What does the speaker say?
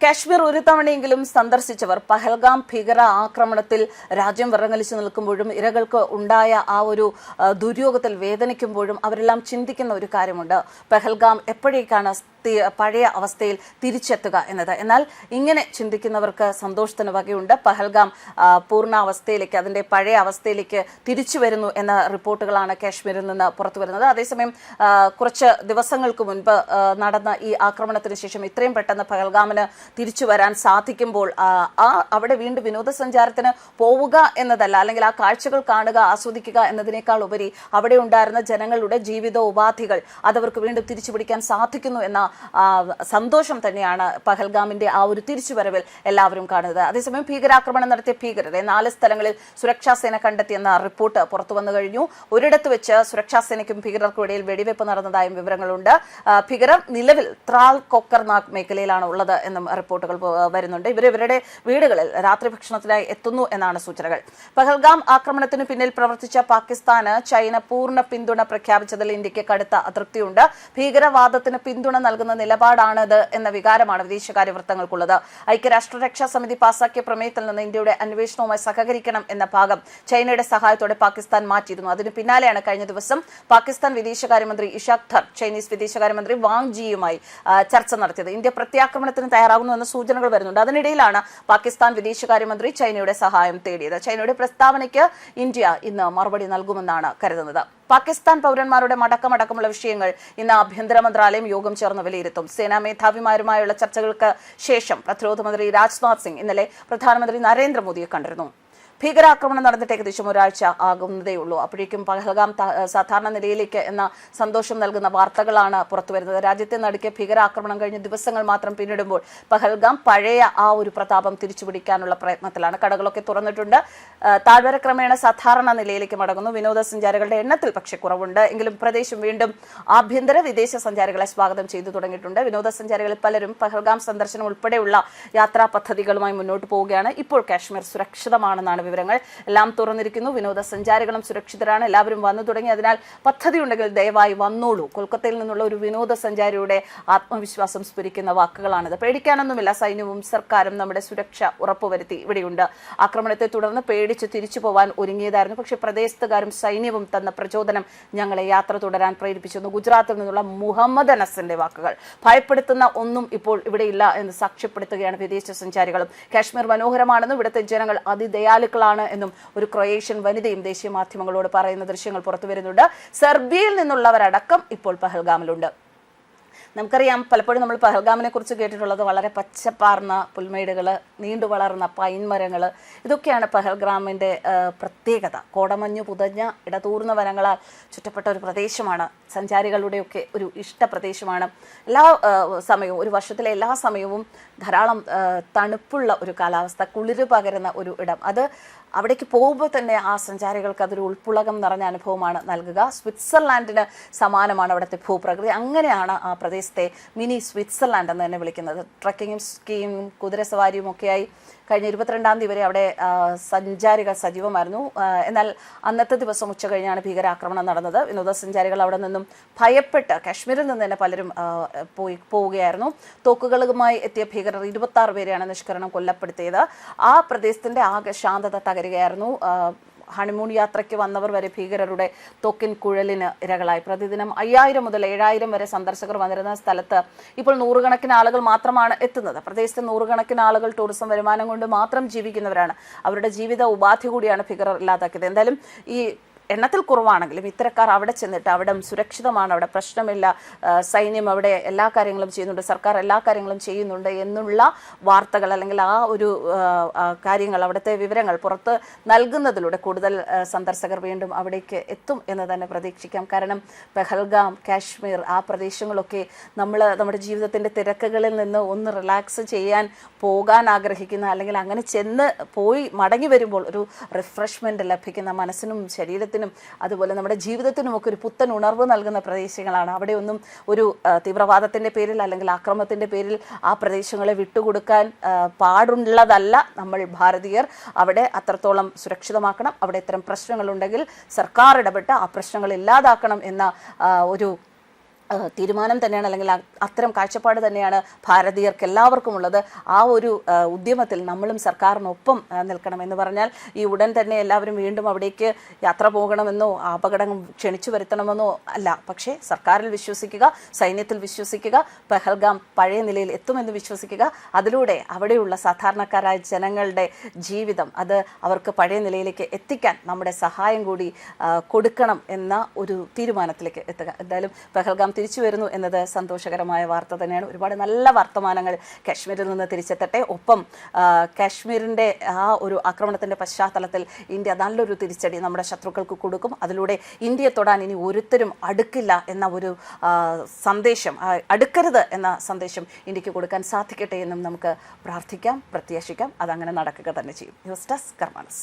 കാശ്മീർ ഒരു തവണയെങ്കിലും സന്ദർശിച്ചവർ പഹൽഗാം ഭീകര ആക്രമണത്തിൽ രാജ്യം വിറങ്ങലിച്ചു നിൽക്കുമ്പോഴും ഇരകൾക്ക് ഉണ്ടായ ആ ഒരു ദുര്യോഗത്തിൽ വേദനിക്കുമ്പോഴും അവരെല്ലാം ചിന്തിക്കുന്ന ഒരു കാര്യമുണ്ട്. പഹൽഗാം എപ്പോഴേക്കാണ് പഴയ അവസ്ഥയിൽ തിരിച്ചെത്തുക എന്നത്. എന്നാൽ ഇങ്ങനെ ചിന്തിക്കുന്നവർക്ക് സന്തോഷത്തിന് വകയുണ്ട്. പഹൽഗാം പൂർണാവസ്ഥയിലേക്ക് അതിന്റെ പഴയ അവസ്ഥയിലേക്ക് തിരിച്ചു വരുന്നു എന്ന റിപ്പോർട്ടുകളാണ് കാശ്മീരിൽ നിന്ന് പുറത്തു വരുന്നത് അതേസമയം കുറച്ച് ദിവസങ്ങൾക്ക് മുൻപ് നടന്ന ഈ ആക്രമണത്തിന് ശേഷം ഇത്രയും പെട്ടെന്ന് പഹൽഗാമിന് തിരിച്ചു വരാൻ സാധിക്കുമ്പോൾ ആ, അവിടെ വീണ്ടും വിനോദസഞ്ചാരത്തിന് പോവുക എന്നതല്ല അല്ലെങ്കിൽ ആ കാഴ്ചകൾ കാണുക ആസ്വദിക്കുക എന്നതിനേക്കാൾ ഉപരി അവിടെ ഉണ്ടായിരുന്ന ജനങ്ങളുടെ ജീവിതോപാധികൾ അതവർക്ക് വീണ്ടും തിരിച്ചു പിടിക്കാൻ സാധിക്കുന്നു എന്ന സന്തോഷം തന്നെയാണ് പഹൽഗാമിന്റെ ആ ഒരു തിരിച്ചുവരവിൽ എല്ലാവരും കാണുന്നത്. അതേസമയം ഭീകരാക്രമണം നടത്തിയ ഭീകരരെ നാല് സ്ഥലങ്ങളിൽ സുരക്ഷാ സേന കണ്ടെത്തിയെന്ന റിപ്പോർട്ട് പുറത്തു വന്നു കഴിഞ്ഞു. ഒരിടത്ത് വെച്ച് സുരക്ഷാ സേനയ്ക്കും ഭീകരർക്കും ഇടയിൽ വെടിവെപ്പ് നടന്നതായും വിവരങ്ങളുണ്ട്. ഭീകരർ നിലവിൽ ത്രാൽ കൊക്കർനാഗ് മേഖലയിലാണ് ഉള്ളത് എന്നും റിപ്പോർട്ടുകൾ വരുന്നുണ്ട്. ഇവർ ഇവരുടെ വീടുകളിൽ രാത്രി ഭക്ഷണത്തിനായി എത്തുന്നു എന്നാണ് സൂചനകൾ. പഹൽഗാം ആക്രമണത്തിന് പിന്നിൽ പ്രവർത്തിച്ച പാകിസ്ഥാന് ചൈന പൂർണ പിന്തുണ പ്രഖ്യാപിച്ചതിൽ ഇന്ത്യയ്ക്ക് കടുത്ത അതൃപ്തിയുണ്ട്. ഭീകരവാദത്തിന് പിന്തുണ നിലപാടാണിത് എന്ന വികാരമാണ് വിദേശകാര്യ വൃത്തങ്ങൾക്കുള്ളത്. ഐക്യരാഷ്ട്ര രക്ഷാ സമിതി പാസാക്കിയ പ്രമേയത്തിൽ നിന്ന് ഇന്ത്യയുടെ അന്വേഷണവുമായി സഹകരിക്കണം എന്ന ഭാഗം ചൈനയുടെ സഹായത്തോടെ പാകിസ്ഥാൻ മാറ്റിയിരുന്നു. അതിന് പിന്നാലെയാണ് കഴിഞ്ഞ ദിവസം പാകിസ്ഥാൻ വിദേശകാര്യമന്ത്രി ഇഷാഖ് ധർ ചൈനീസ് വിദേശകാര്യമന്ത്രി വാങ് ജിയുമായി ചർച്ച നടത്തിയത്. ഇന്ത്യ പ്രത്യാക്രമണത്തിന് തയ്യാറാകുന്നു എന്ന സൂചനകൾ വരുന്നുണ്ട്. അതിനിടയിലാണ് പാകിസ്ഥാൻ വിദേശകാര്യമന്ത്രി ചൈനയുടെ സഹായം തേടിയത്. ചൈനയുടെ പ്രസ്താവനയ്ക്ക് ഇന്ത്യ ഇന്ന് മറുപടി നൽകുമെന്നാണ് കരുതുന്നത്. പാകിസ്ഥാൻ പൗരന്മാരുടെ മടക്കമടക്കമുള്ള വിഷയങ്ങൾ ഇന്ന് ആഭ്യന്തര മന്ത്രാലയം യോഗം ചേർന്ന് വിലയിരുത്തും. സേനാ മേധാവിമാരുമായുള്ള ചർച്ചകൾക്ക് ശേഷം പ്രതിരോധ മന്ത്രി രാജ്നാഥ് സിംഗ് ഇന്നലെ പ്രധാനമന്ത്രി നരേന്ദ്രമോദിയെ കണ്ടിരുന്നു. ഭീകരാക്രമണം നടന്നിട്ട് ഏകദേശം ഒരാഴ്ച ആകുന്നതേ ഉള്ളൂ. അപ്പോഴേക്കും പഹൽഗാം സാധാരണ നിലയിലേക്ക് എന്ന സന്തോഷം നൽകുന്ന വാർത്തകളാണ് പുറത്തുവരുന്നത് രാജ്യത്തെ നടുക്കിയ ഭീകരാക്രമണം കഴിഞ്ഞ ദിവസങ്ങൾ മാത്രം പിന്നിടുമ്പോൾ പഹൽഗാം പഴയ ആ ഒരു പ്രതാപം തിരിച്ചുപിടിക്കാനുള്ള പ്രയത്നത്തിലാണ്. കടകളൊക്കെ തുറന്നിട്ടുണ്ട്. താഴ്വര ക്രമേണ സാധാരണ നിലയിലേക്ക് മടങ്ങുന്നു. വിനോദസഞ്ചാരികളുടെ എണ്ണത്തിൽ പക്ഷെ കുറവുണ്ട്. എങ്കിലും പ്രദേശം വീണ്ടും ആഭ്യന്തര വിദേശ സഞ്ചാരികളെ സ്വാഗതം ചെയ്തു തുടങ്ങിയിട്ടുണ്ട്. വിനോദസഞ്ചാരികളിൽ പലരും പഹൽഗാം സന്ദർശനം ഉൾപ്പെടെയുള്ള യാത്രാ പദ്ധതികളുമായി മുന്നോട്ട് പോവുകയാണ്. ഇപ്പോൾ കാശ്മീർ സുരക്ഷിതമാണെന്നാണ് വിവരങ്ങൾ എല്ലാം തുറന്നിരിക്കുന്നു. വിനോദസഞ്ചാരികളും സുരക്ഷിതരാണ്. എല്ലാവരും വന്നു തുടങ്ങി. അതിനാൽ പദ്ധതി ഉണ്ടെങ്കിൽ ദയവായി വന്നോളൂ. കൊൽക്കത്തയിൽ നിന്നുള്ള ഒരു വിനോദസഞ്ചാരിയുടെ ആത്മവിശ്വാസം സ്ഫുരിക്കുന്ന വാക്കുകളാണിത്. പേടിക്കാനൊന്നുമില്ല. സൈന്യവും സർക്കാരും നമ്മുടെ സുരക്ഷ ഉറപ്പുവരുത്തി ഇവിടെയുണ്ട്. ആക്രമണത്തെ തുടർന്ന് പേടിച്ച് തിരിച്ചു പോവാൻ ഒരുങ്ങിയതായിരുന്നു. പക്ഷേ പ്രദേശത്തുകാരും സൈന്യവും തന്ന പ്രചോദനം ഞങ്ങളെ യാത്ര തുടരാൻ പ്രേരിപ്പിച്ചിരുന്നു. ഗുജറാത്തിൽ നിന്നുള്ള മുഹമ്മദ് അനസിന്റെ വാക്കുകൾ. ഭയപ്പെടുത്തുന്ന ഒന്നും ഇപ്പോൾ ഇവിടെയില്ല എന്ന് സാക്ഷ്യപ്പെടുത്തുകയാണ് വിദേശ സഞ്ചാരികളും കാശ്മീർ മനോഹരമാണെന്നും ഇവിടുത്തെ ജനങ്ങൾ അതിദയാലുക്കളാണ് എന്നും ഒരു ക്രൊയേഷ്യൻ വനിതയും ദേശീയ മാധ്യമങ്ങളോട് പറയുന്ന ദൃശ്യങ്ങൾ പുറത്തുവരുന്നുണ്ട്. സെർബിയയിൽ നിന്നുള്ളവരടക്കം ഇപ്പോൾ പഹൽഗാമിലുണ്ട്. നമുക്കറിയാം പലപ്പോഴും നമ്മൾ പഹൽഗാമിനെ കുറിച്ച് കേട്ടിട്ടുള്ളത് വളരെ പച്ചപ്പാർന്ന പുൽമേടുകൾ നീണ്ടു വളർന്ന പൈൻ മരങ്ങൾ. ഇതൊക്കെയാണ് പഹൽഗ്രാമിന്റെ പ്രത്യേകത. കോടമഞ്ഞു പുതഞ്ഞ ഇടതൂർന്ന വനങ്ങളാൽ ചുറ്റപ്പെട്ട ഒരു പ്രദേശമാണ്. സഞ്ചാരികളുടെയൊക്കെ ഒരു ഇഷ്ട പ്രദേശമാണ്. എല്ലാ സമയവും ഒരു വർഷത്തിലെ എല്ലാ സമയവും ധാരാളം തണുപ്പുള്ള ഒരു കാലാവസ്ഥ കുളിര് പകരുന്ന ഒരു ഇടം. അത് അവിടേക്ക് പോകുമ്പോൾ തന്നെ ആ സഞ്ചാരികൾക്ക് അതൊരു ഉൾപ്പുളകം നിറഞ്ഞ അനുഭവമാണ് നൽകുക. സ്വിറ്റ്സർലാൻഡിന് സമാനമാണ് അവിടുത്തെ ഭൂപ്രകൃതി. അങ്ങനെയാണ് ആ പ്രദേശത്തെ മിനി സ്വിറ്റ്സർലാൻഡ് എന്ന് തന്നെ വിളിക്കുന്നത്. ട്രക്കിങ്ങും സ്കീയും കുതിരസവാരിയും ഒക്കെയായി കഴിഞ്ഞ ഇരുപത്തിരണ്ടാം തീയതി വരെ അവിടെ സഞ്ചാരികൾ സജീവമായിരുന്നു. എന്നാൽ അന്നത്തെ ദിവസം ഉച്ച കഴിഞ്ഞാണ് ഭീകരാക്രമണം നടന്നത്. വിനോദസഞ്ചാരികൾ അവിടെ നിന്നും ഭയപ്പെട്ട് കാശ്മീരിൽ നിന്ന് തന്നെ പലരും പോയി പോവുകയായിരുന്നു. തോക്കുകളുമായി എത്തിയ ഭീകരർ ഇരുപത്തി ആറ് പേരെയാണ് നിഷ്കരണം കൊല്ലപ്പെടുത്തിയത്. ആ പ്രദേശത്തിന്റെ ആകെ ശാന്തത തകരുകയായിരുന്നു. ഹണിമൂൺ യാത്രയ്ക്ക് വന്നവർ വരെ ഭീകരരുടെ തൊക്കിൻ കുഴലിന് ഇരകളായി. പ്രതിദിനം അയ്യായിരം മുതൽ ഏഴായിരം വരെ സന്ദർശകർ വന്നിരുന്ന സ്ഥലത്ത് ഇപ്പോൾ നൂറുകണക്കിന് ആളുകൾ മാത്രമാണ് എത്തുന്നത്. പ്രദേശത്തെ നൂറുകണക്കിന് ആളുകൾ ടൂറിസം വരുമാനം കൊണ്ട് മാത്രം ജീവിക്കുന്നവരാണ്. അവരുടെ ജീവിത ഉപാധി കൂടിയാണ് ഭീകരർ ഇല്ലാതാക്കിയത്. എന്തായാലും ഈ എണ്ണത്തിൽ കുറവാണെങ്കിലും ഇത്തരക്കാർ അവിടെ ചെന്നിട്ട് അവിടെ സുരക്ഷിതമാണ് അവിടെ പ്രശ്നമില്ല സൈന്യം അവിടെ എല്ലാ കാര്യങ്ങളും ചെയ്യുന്നുണ്ട് സർക്കാർ എല്ലാ കാര്യങ്ങളും ചെയ്യുന്നുണ്ട് എന്നുള്ള വാർത്തകൾ അല്ലെങ്കിൽ ആ ഒരു കാര്യങ്ങൾ അവിടുത്തെ വിവരങ്ങൾ പുറത്ത് നൽകുന്നതിലൂടെ കൂടുതൽ സന്ദർശകർ വീണ്ടും അവിടേക്ക് എത്തും എന്ന് തന്നെ പ്രതീക്ഷിക്കാം. കാരണം പെഹൽഗാം കാശ്മീർ ആ പ്രദേശങ്ങളൊക്കെ നമ്മൾ നമ്മുടെ ജീവിതത്തിന്റെ തിരക്കുകളിൽ നിന്ന് ഒന്ന് റിലാക്സ് ചെയ്യാൻ പോകാൻ ആഗ്രഹിക്കുന്ന അല്ലെങ്കിൽ അങ്ങനെ ചെന്ന് പോയി മടങ്ങി വരുമ്പോൾ ഒരു റിഫ്രഷ്മെന്റ് ലഭിക്കുന്ന മനസ്സിനും ശരീരത്തിനും അതുപോലെ നമ്മുടെ ജീവിതത്തിനും ഒക്കെ ഒരു പുത്തൻ ഉണർവ് നൽകുന്ന പ്രദേശങ്ങളാണ്. അവിടെയൊന്നും ഒരു തീവ്രവാദത്തിന്റെ പേരിൽ അല്ലെങ്കിൽ ആക്രമണത്തിന്റെ പേരിൽ ആ പ്രദേശങ്ങളെ വിട്ടുകൊടുക്കാൻ പാടുള്ളതല്ല നമ്മൾ ഭാരതീയർ. അവിടെ അത്രത്തോളം സുരക്ഷിതമാക്കണം. അവിടെ ഇത്തരം പ്രശ്നങ്ങളുണ്ടെങ്കിൽ സർക്കാർ ഇടപെട്ട് ആ പ്രശ്നങ്ങൾ ഇല്ലാതാക്കണം എന്ന ഒരു തീരുമാനം തന്നെയാണ് അല്ലെങ്കിൽ അത്തരം കാഴ്ചപ്പാട് തന്നെയാണ് ഭാരതീയർക്ക് എല്ലാവർക്കും ഉള്ളത്. ആ ഒരു ഉദ്യമത്തിൽ നമ്മളും സർക്കാരിനൊപ്പം നിൽക്കണം എന്ന് പറഞ്ഞാൽ ഈ ഉടൻ തന്നെ എല്ലാവരും വീണ്ടും അവിടേക്ക് യാത്ര പോകണമെന്നോ അപകടം ക്ഷണിച്ചു വരുത്തണമെന്നോ അല്ല. പക്ഷേ സർക്കാരിൽ വിശ്വസിക്കുക സൈന്യത്തിൽ വിശ്വസിക്കുക പെഹൽഗാം പഴയ നിലയിൽ എത്തുമെന്ന് വിശ്വസിക്കുക അതിലൂടെ അവിടെയുള്ള സാധാരണക്കാരായ ജനങ്ങളുടെ ജീവിതം അത് അവർക്ക് പഴയ നിലയിലേക്ക് എത്തിക്കാൻ നമ്മുടെ സഹായം കൂടി കൊടുക്കണം എന്ന ഒരു തീരുമാനത്തിലേക്ക് എത്തുക. എന്തായാലും പെഹൽഗാം തിരിച്ചു വരുന്നു എന്നത് സന്തോഷകരമായ വാർത്ത തന്നെയാണ്. ഒരുപാട് നല്ല വർത്തമാനങ്ങൾ കാശ്മീരിൽ നിന്ന് തിരിച്ചെത്തട്ടെ. ഒപ്പം കാശ്മീരിന്റെ ആ ഒരു ആക്രമണത്തിന്റെ പശ്ചാത്തലത്തിൽ ഇന്ത്യ നല്ലൊരു തിരിച്ചടി നമ്മുടെ ശത്രുക്കൾക്ക് കൊടുക്കും. അതിലൂടെ ഇന്ത്യയെ തൊടാൻ ഇനി ഒരുത്തരും അടുക്കില്ല എന്ന ഒരു സന്ദേശം അടുക്കരുത് എന്ന സന്ദേശം ഇന്ത്യയ്ക്ക് കൊടുക്കാൻ സാധിക്കട്ടെ എന്നും നമുക്ക് പ്രാർത്ഥിക്കാം പ്രത്യാശിക്കാം. അതങ്ങനെ നടക്കുക തന്നെ ചെയ്യും. News desk കർമാനസ്.